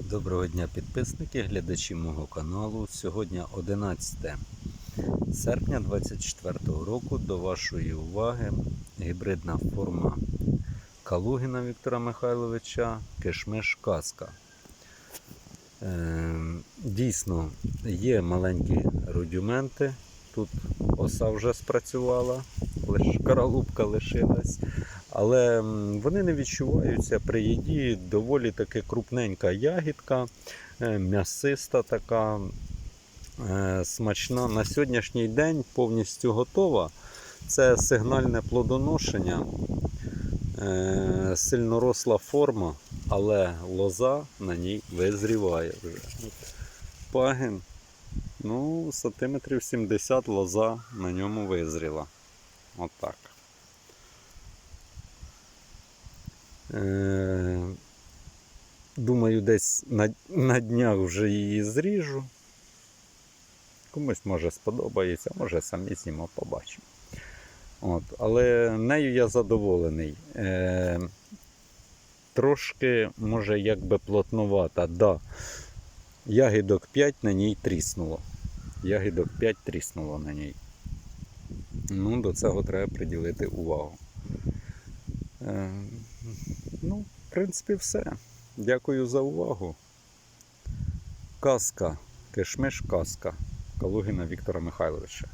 Доброго дня підписники, глядачі мого каналу. Сьогодні 11 серпня 2024 року. До вашої уваги гібридна форма Калугіна Віктора Михайловича Кишмиш Казка. Е, Дійсно, є маленькі рудіменти. Тут оса вже спрацювала, лише каралупка лишилась. Але вони не відчуваються при їді. Доволі таки крупненька ягідка, е, м'ясиста така, е, смачна. На сьогоднішній день повністю готова. Це сигнальне плодоношення, е, сильноросла форма, але лоза на ній визріває вже. Пагін, ну, сантиметрів 70 лоза на ньому визріла. Отак. Е, Думаю, десь на, на днях вже її зріжу. Комусь може сподобається, може самі знімо побачимо. От, але нею я задоволений. Е, трошки, може, якби плотнувата, да. Ягідок 5 на ній тріснуло. Ягідок 5 тріснуло на ній. Ну, до цього треба приділити увагу. Е, Ну, в принципі, все. Дякую за увагу. Казка, кишмиш казка Калугіна Віктора Михайловича.